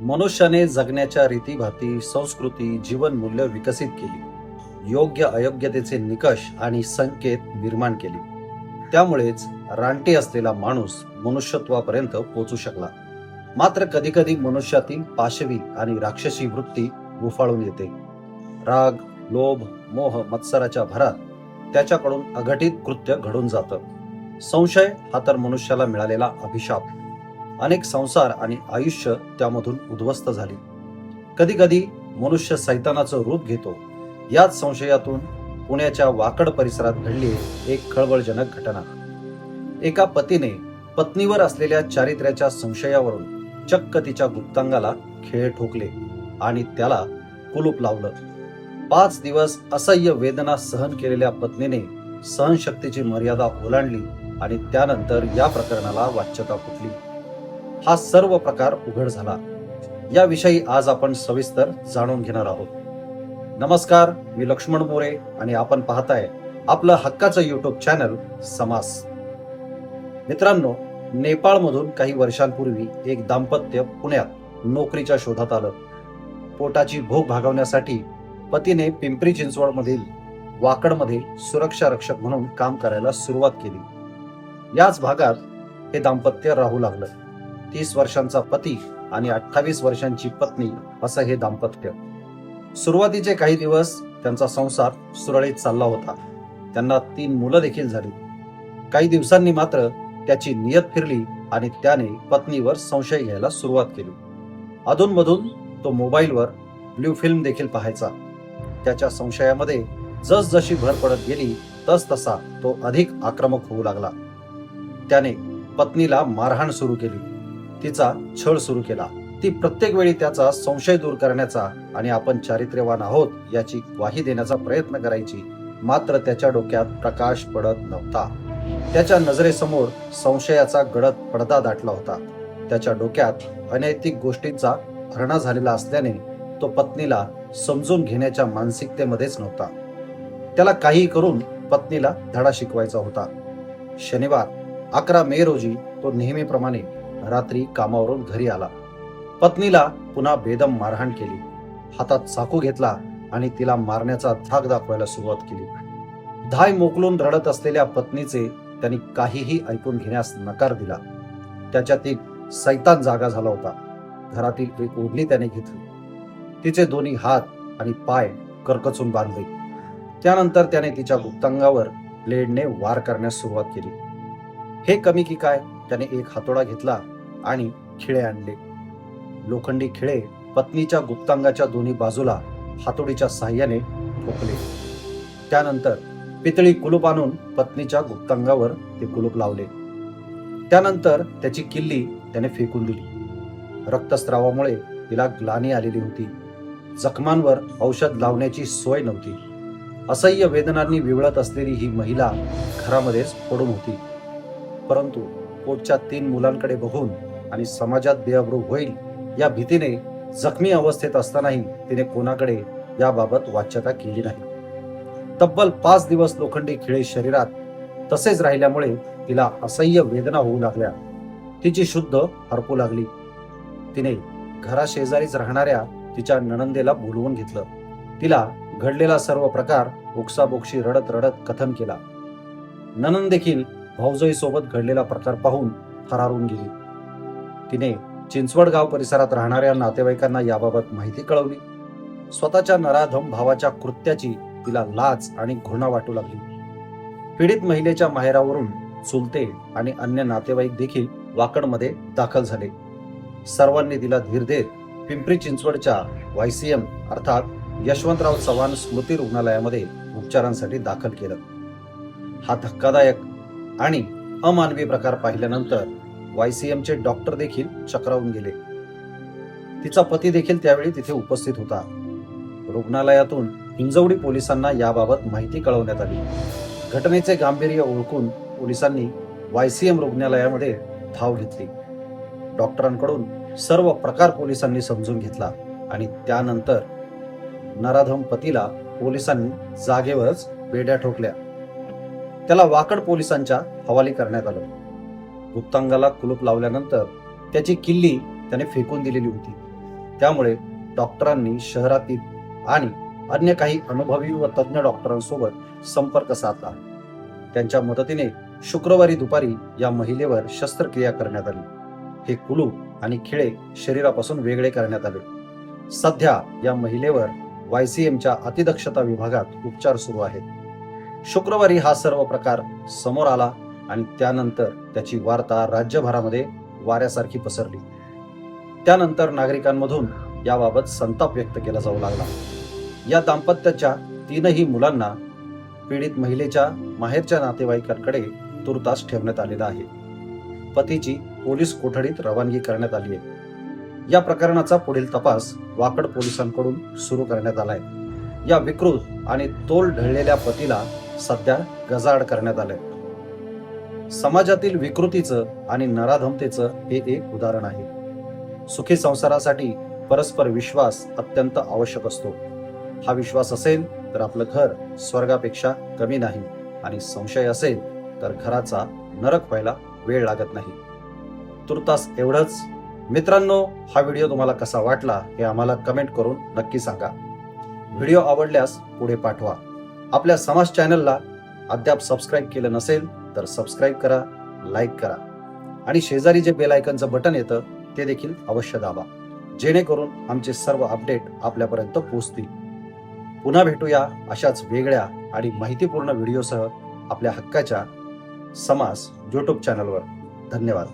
मनुष्याने जगण्याच्या रीतीभाती संस्कृती जीवनमूल्य विकसित केली. योग्य अयोग्यतेचे निकष आणि संकेत निर्माण केले. त्यामुळेच रानटी असलेला माणूस मनुष्यत्वापर्यंत पोचू शकला. मात्र कधीकधी मनुष्यातील पाशवी आणि राक्षसी वृत्ती गुफाळून येते. राग लोभ मोह मत्सराच्या भरात त्याच्याकडून अघटित कृत्य घडून जातं. संशय हा तर मनुष्याला मिळालेला अभिशाप. अनेक संसार आणि आयुष्य त्यामधून उद्ध्वस्त झाली. कधी कधी मनुष्य सैतानाचं रूप घेतो. याच संशयातून पुण्याच्या वाकड परिसरात घडली एक खळबळजनक घटना. एका पतीने पत्नीवर असलेल्या चारित्र्याच्या संशयावरून चक्क तिच्या गुप्तांगाला खेळ ठोकले आणि त्याला कुलूप लावलं. पाच दिवस असह्य वेदना सहन केलेल्या पत्नीने सहनशक्तीची मर्यादा ओलांडली आणि त्यानंतर या प्रकरणाला वाच्यता फुटली. हा सर्व प्रकार उघड झाला. याविषयी आज आपण सविस्तर जाणून घेणार आहोत. नमस्कार मी लक्ष्मण मोरे आणि आपण पाहताय आपलं हक्काचं युट्यूब चॅनल समास. मित्रांनो नेपाळमधून काही वर्षांपूर्वी एक दाम्पत्य पुण्यात नोकरीच्या शोधात आलं. पोटाची भूक भागवण्यासाठी पतीने पिंपरी चिंचवडमधील वाकडमध्ये सुरक्षा रक्षक म्हणून काम करायला सुरुवात केली. याच भागात हे दाम्पत्य राहू लागलं. तीस वर्षांचा पती आणि अठ्ठावीस वर्षांची पत्नी असं हे दाम्पत्य. सुरुवातीचे काही दिवस त्यांचा संसार सुरळीत चालला होता. त्यांना तीन मुलं देखील झाली. काही दिवसांनी मात्र त्याची नियत फिरली आणि त्याने पत्नीवर संशय घ्यायला सुरुवात केली. अधूनमधून तो मोबाईलवर ब्ल्यू फिल्म देखील पाहायचा. त्याच्या संशयामध्ये जसजशी भर पडत गेली तस तसा तो अधिक आक्रमक होऊ लागला. त्याने पत्नीला मारहाण सुरू केली. तिचा छळ सुरू केला. ती प्रत्येक वेळी त्याचा संशय दूर करण्याचा आणि आपण चारित्र्यवान आहोत याची ग्वाही देण्याचा प्रयत्न करायची. मात्र त्याच्या डोक्यात प्रकाश पडत नव्हता. त्याच्या नजरेसमोर संशयाचा गडद पडदा दाटला होता. त्याच्या डोक्यात अनैतिक गोष्टींचा भरणा झालेला असल्याने तो पत्नीला समजून घेण्याच्या मानसिकतेमध्येच नव्हता. त्याला काही करून पत्नीला धडा शिकवायचा होता. शनिवार अकरा मे रोजी तो नेहमीप्रमाणे रात्री कामावरून घरी आला. पत्नीला पुन्हा बेदम मारहाण केली. हातात चाकू घेतला आणि तिला मारण्याचा धाक दाखवायला सुरुवात केली. धाय मोकलून रडत असलेल्या पत्नीचे त्यांनी काहीही ऐकून घेण्यास नकार दिला. त्याच्यातील सैतान जागा झाला होता. घरातील एक ओढणी त्याने घेतली. तिचे दोन्ही हात आणि पाय करकचून बांधले. त्यानंतर त्याने तिच्या गुप्तांगावर ब्लेडने वार करण्यास सुरुवात केली. हे कमी की काय? त्याने एक हातोडा घेतला आणि खिळे आणले. लोखंडी खिळे पत्नीच्या गुप्तांगाच्या दोन्ही बाजूला हातोडीच्या साह्याने ठोकले त्यानंतर पितळी कुलूप आणून पत्नीच्या गुप्तांगावर ते कुलूप लावले. त्यानंतर त्याची किल्ली त्याने फेकून दिली. रक्तस्रावामुळे तिला ग्लानी आलेली होती. जखमांवर औषध लावण्याची सोय नव्हती. असह्य वेदनांनी विवळत असलेली ही महिला घरामध्येच पडून होती. परंतु पोटच्या तीन मुलांकडे बघून आणि समाजात बेअब्रू होईल या भीतीने जखमी अवस्थेत असतानाही तिने कोणाकडे याबाबत वाच्यता केली नाही. तब्बल पाच दिवस लोखंडी खिळे शरीरात तसेच राहिल्यामुळे तिला असह्य वेदना होऊ लागल्या. तिची शुद्ध हरपू लागली. तिने घराशेजारीच राहणाऱ्या तिच्या नणंदेला बोलवून घेतलं. तिला घडलेला सर्व प्रकार बोक्साबोक्शी रडत रडत कथन केला. नणंद देखील भाऊजई सोबत घडलेला प्रकार पाहून थरारून गेली. तिने चिंचवड गाव परिसरात राहणाऱ्या नातेवाईकांना याबाबत माहिती कळवली. स्वतःच्या नराधम भावाच्या कृत्याची तिला लाज आणि घृणा वाटू लागली. पीडित महिलेच्या माहेरावरून चुलते आणि अन्य नातेवाईक देखील वाकडमध्ये दाखल झाले. सर्वांनी तिला धीर देत पिंपरी चिंचवडच्या वायसीएम अर्थात यशवंतराव चव्हाण स्मृती रुग्णालयामध्ये उपचारांसाठी दाखल केलं. हा धक्कादायक आणि अमानवी प्रकार पाहिल्यानंतर वायसीएमचे डॉक्टर देखील चक्रावून गेले. तिचा पती देखील त्यावेळी तिथे उपस्थित होता. रुग्णालयातून हिंजवडी पोलिसांना याबाबत माहिती कळवण्यात आली. घटनेचे गांभीर्य ओळखून पोलिसांनी वायसीएम रुग्णालयामध्ये धाव घेतली. डॉक्टरांकडून सर्व प्रकार पोलिसांनी समजून घेतला आणि त्यानंतर नराधम पतीला पोलिसांनी जागेवरच बेड्या ठोकल्या. त्याला वाकड पोलिसांच्या हवाली करण्यात आलं. गुप्तांगाला कुलूप लावल्यानंतर त्याची किल्ली त्याने फेकून दिलेली होती. त्यामुळे डॉक्टरांनी शहरातील आणि अन्य काही अनुभवी व तज्ज्ञ डॉक्टरांसोबत संपर्क साधला. त्यांच्या मदतीने शुक्रवारी दुपारी या महिलेवर शस्त्रक्रिया करण्यात आली. हे कुलू आणि खिळे शरीरापासून वेगळे करण्यात आले. सध्या या महिलेवर वायसीएमच्या अतिदक्षता विभागात उपचार सुरू आहेत. शुक्रवारी हा सर्व प्रकार समोर आला आणि त्यानंतर त्याची वार्ता राज्यभरामध्ये वाऱ्यासारखी पसरली. त्यानंतर नागरिकांमधून याबाबत संताप व्यक्त केला जाऊ लागला. या दाम्पत्याच्या तीनही मुलांना पीडित महिलेच्या माहेरच्या नातेवाईकांकडे तुर्तास ठेवण्यात आलेला आहे. पतीची पोलीस कोठडीत रवानगी करण्यात आली आहे. या प्रकरणाचा पुढील तपास वाकड पोलिसांकडून सुरू करण्यात आलाय या विकृत आणि तोल ढळलेल्या पतीला सध्या गजाआड करण्यात आलंय. समाजातील विकृतीचं आणि नराधमतेचं हे एक उदाहरण आहे. सुखी संसारासाठी परस्पर विश्वास अत्यंत आवश्यक असतो. हा विश्वास असेल तर आपलं घर स्वर्गापेक्षा कमी नाही आणि संशय असेल तर घराचा नरक व्हायला वेळ लागत नाही. तुर्तास एवढंच. मित्रांनो हा व्हिडिओ तुम्हाला कसा वाटला हे आम्हाला कमेंट करून नक्की सांगा. व्हिडिओ आवडल्यास पुढे पाठवा. आपल्या समाज चॅनलला अद्याप सबस्क्राईब केलं नसेल तर सबस्क्राईब करा लाईक करा. आणि शेजारी जे बेल आयकनचं बटन येतं ते देखील अवश्य दाबा. जेणेकरून आमचे सर्व अपडेट आपल्यापर्यंत पोहोचतील. पुन्हा भेटूया अशाच वेगळ्या आणि माहितीपूर्ण व्हिडिओसह आपल्या हक्काच्या समास यूट्यूब चॅनलवर धन्यवाद.